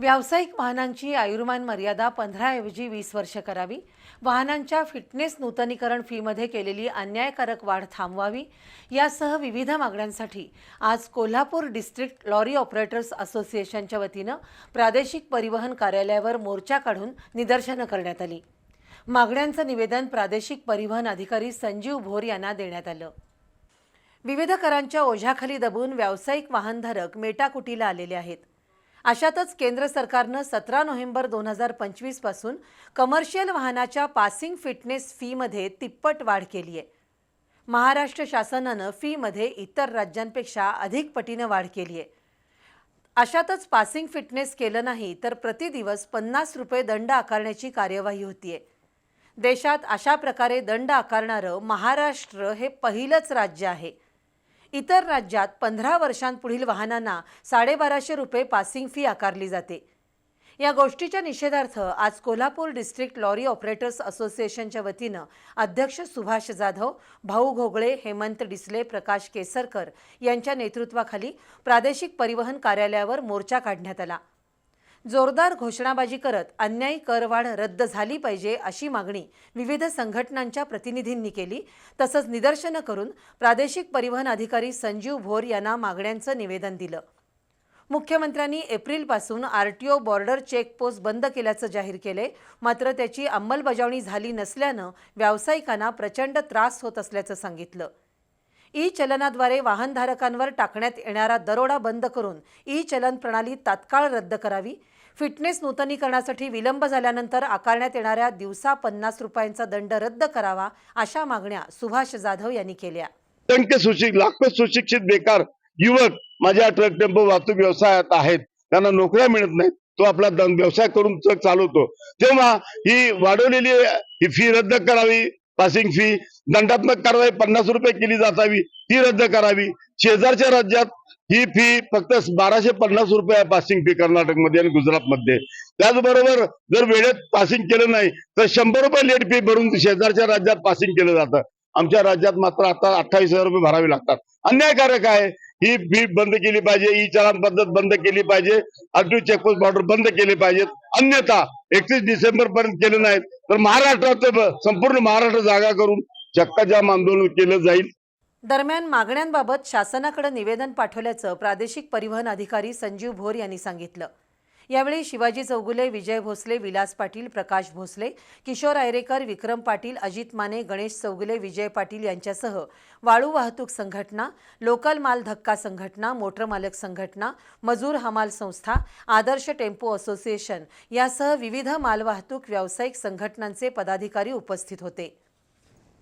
व्यावसायिक वाहनांची आयुर्मान मर्यादा पंधराऐवजी वीस वर्ष करावी. वाहनांच्या फिटनेस नूतनीकरण फीमध्ये केलेली अन्यायकारक वाढ थांबवावी. यासह विविध मागण्यांसाठी आज कोल्हापूर डिस्ट्रिक्ट लॉरी ऑपरेटर्स असोसिएशनच्या वतीनं प्रादेशिक परिवहन कार्यालयावर मोर्चा काढून निदर्शनं करण्यात आली. मागण्यांचं निवेदन प्रादेशिक परिवहन अधिकारी संजीव भोर यांना देण्यात आलं. विविध करांच्या ओझ्याखाली दबून व्यावसायिक वाहनधारक मेटाकुटीला आलेले आहेत. अशातच केंद्र सरकारनं सतरा नोव्हेंबर दोन हजार पंचवीसपासून कमर्शियल वाहनाच्या पासिंग फिटनेस फीमध्ये तिप्पट वाढ केली आहे. महाराष्ट्र शासनानं फीमध्ये इतर राज्यांपेक्षा अधिक पटीनं वाढ केली आहे. अशातच पासिंग फिटनेस केलं नाही तर प्रतिदिवस पन्नास रुपये दंड आकारण्याची कार्यवाही होतीये. देशात अशा प्रकारे दंड आकारणारं महाराष्ट्र हे पहिलंच राज्य आहे. इतर राज्यात पंधरा वर्षांपुढील वाहनांना साडेबाराशे रुपये पासिंग फी आकारली जाते. या गोष्टीच्या निषेधार्थ आज कोल्हापूर डिस्ट्रिक्ट लॉरी ऑपरेटर्स असोसिएशनच्या वतीनं अध्यक्ष सुभाष जाधव भाऊ घोगळे हेमंत डिसले प्रकाश केसरकर यांच्या नेतृत्वाखाली प्रादेशिक परिवहन कार्यालयावर मोर्चा काढण्यात आला. जोरदार घोषणाबाजी करत अन्यायी करवाढ रद्द झाली पाहिजे अशी मागणी विविध संघटनांच्या प्रतिनिधींनी केली. तसंच निदर्शनं करून प्रादेशिक परिवहन अधिकारी संजीव भोर यांना मागण्यांचं निवेदन दिलं. मुख्यमंत्र्यांनी एप्रिलपासून R T O border checkpost बंद केल्याचं जाहीर केले. मात्र त्याची अंमलबजावणी झाली नसल्यानं व्यावसायिकांना प्रचंड त्रास होत असल्याचं सांगितलं. ई चलनाद्वारे वाहनधारकांवर टाकण्यात येणारा दरोडा बंद करून ई चलन प्रणाली तात्काळ रद्द करावी. फिटनेस नूतनीकरणासाठी विलंब झाल्यानंतर आकारण्यात येणाऱ्या दिवसा पन्नास रुपयांचा दंड रद्द करावा अशा मागण्या सुभाष जाधव यांनी केल्या. लाखो सुशिक्षित बेकार युवक माझ्या ट्रक टेम्पो वाहतूक व्यवसायात आहेत. त्यांना नोकऱ्या मिळत नाहीत. तो आपला व्यवसाय करून ट्रक चालवतो. तेव्हा ही वाढवलेली ही फी रद्द करावी पासिंग फी दंडात्मक कारवाई पन्नास रुपये केली जातावी ती रद्द करावी. शेजारच्या राज्यात ही फी फक्त बाराशे पन्नास रुपये आहे पासिंग फी कर्नाटकमध्ये आणि गुजरातमध्ये. त्याचबरोबर जर वेळेत पासिंग केलं नाही तर शंभर रुपये लेट फी भरून शेजारच्या राज्यात पासिंग केलं जातं. आमच्या राज्यात मात्र आता अठ्ठावीस हजार रुपये भरावे लागतात. अन्यायकारक आहे. ही फी बंद केली पाहिजे ई चलन पद्धत बंद केली पाहिजे आरटीओ चेकपोस्ट बॉर्डर बंद केले पाहिजेत. अन्यथा एकतीस डिसेंबर पर्यंत केले नाहीत. तर महाराष्ट्रात संपूर्ण महाराष्ट्र जागा करून चक्काजाम आंदोलन केलं जाईल. दरम्यान मागण्यांबाबत शासनाकडे निवेदन पाठवल्याचं प्रादेशिक परिवहन अधिकारी संजीव भोर यांनी सांगितलं. यावेळी शिवाजी चौगुले विजय भोसले विलास पाटील प्रकाश भोसले किशोर आयरेकर विक्रम पाटील अजित माने गणेश चौगुले विजय पाटील यांच्यासह वाळू वाहतूक संघटना लोकल माल धक्का संघटना मोटर मालक संघटना मजूर हमाल संस्था आदर्श टेम्पो असोसिएशन यासह विविध मालवाहतूक व्यावसायिक संघटनांचे पदाधिकारी उपस्थित होते.